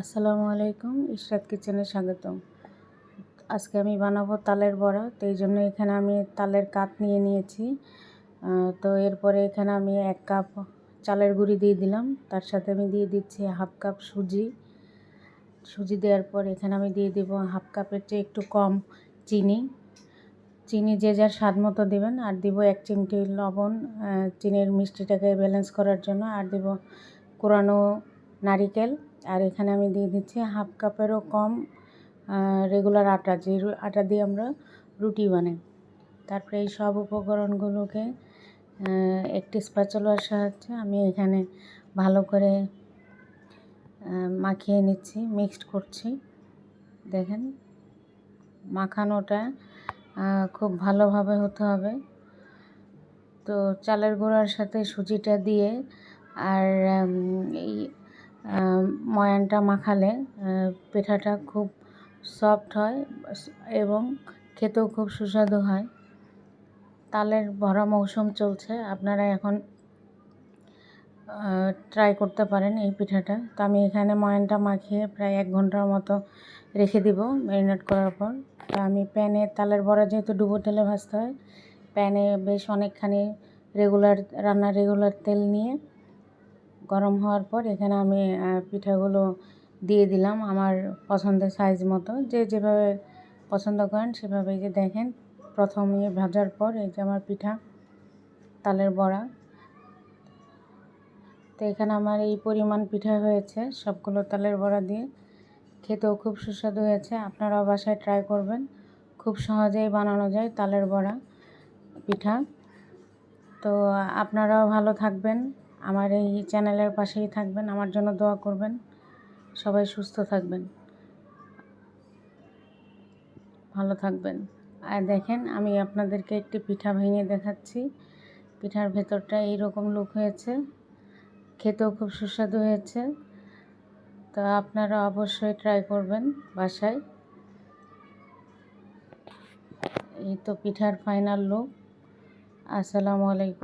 আসসালামু আলাইকুম, ইশরাত কিচেনে স্বাগতম। আজকে আমি বানাবো তালের বড়া, তো এই জন্য এখানে আমি তালের কাপ নিয়ে নিয়েছি। তো এরপরে এখানে আমি এক কাপ চালের গুঁড়ি দিয়ে দিলাম। তার সাথে আমি দিয়ে দিচ্ছি হাফ কাপ সুজি। সুজি দেওয়ার পর এখানে আমি দিয়ে দিব হাফ কাপের চেয়ে একটু কম চিনি। চিনি যে যার স্বাদ মতো দেবেন, আর দিব এক চিমটি লবণ চিনির মিষ্টিটাকে ব্যালেন্স করার জন্য। আর দিব কোরানো নারিকেল। আর এখানে আমি দিয়ে দিচ্ছি হাফ কাপেরও কম রেগুলার আটা, যে আটা দিয়ে আমরা রুটি বানাই। তারপরে এই সব উপকরণগুলোকে একটি স্প্যাচুলার সাহায্যে আমি এখানে ভালো করে মাখিয়ে নিচ্ছি মিক্সড করছি। দেখেন, মাখানোটা খুব ভালোভাবে হতে হবে। তো চালের গুঁড়ার সাথে সুজিটা দিয়ে, আর এই ময়ানটা মাখালে পিঠাটা খুব সফট হয় এবং খেতেও খুব সুস্বাদু হয়। তালের ভরা মৌসুম চলছে, আপনারা এখন ট্রাই করতে পারেন এই পিঠাটা। তো আমি এখানে ময়ানটা মাখিয়ে প্রায় এক ঘণ্টার মতো রেখে দিব ম্যারিনেট করার পর। তো আমি প্যানে, তালের বড়া যেহেতু ডুবো তেলে ভাজতে হয়, প্যানে বেশ অনেকখানি রেগুলার রান্নার রেগুলার তেল নিয়ে গরম হওয়ার পর এখানে আমি পিঠাগুলো দিয়ে দিলাম আমার পছন্দের সাইজ মতো। যে যেভাবে পছন্দ করেন সেভাবে যে দেখেন, প্রথমে ভাজার পর এই যে আমার পিঠা, তালের বড়া। তো এখানে আমার এই পরিমাণ পিঠা হয়েছে সবগুলো তালের বড়া দিয়ে। খেতেও খুব সুস্বাদু হয়েছে, আপনারাও বাসায় ট্রাই করবেন। খুব সহজেই বানানো যায় তালের বড়া, পিঠা। তো আপনারাও ভালো থাকবেন। আমার এই চ্যানেলের পাশেই থাকবেন, আমার জন্য দোয়া করবেন। সবাই সুস্থ থাকবেন। ভালো থাকবেন। আর দেখেন, আমি আপনাদেরকে একটি পিঠা ভেঙে দেখাচ্ছি। পিঠার ভেতরটা এইরকম লুক হয়েছে। খেতেও খুব সুস্বাদু হয়েছে। তো আপনারা অবশ্যই ট্রাই করবেন বাসায়। এই তো পিঠার ফাইনাল লুক আসসালামু আলাইকুম।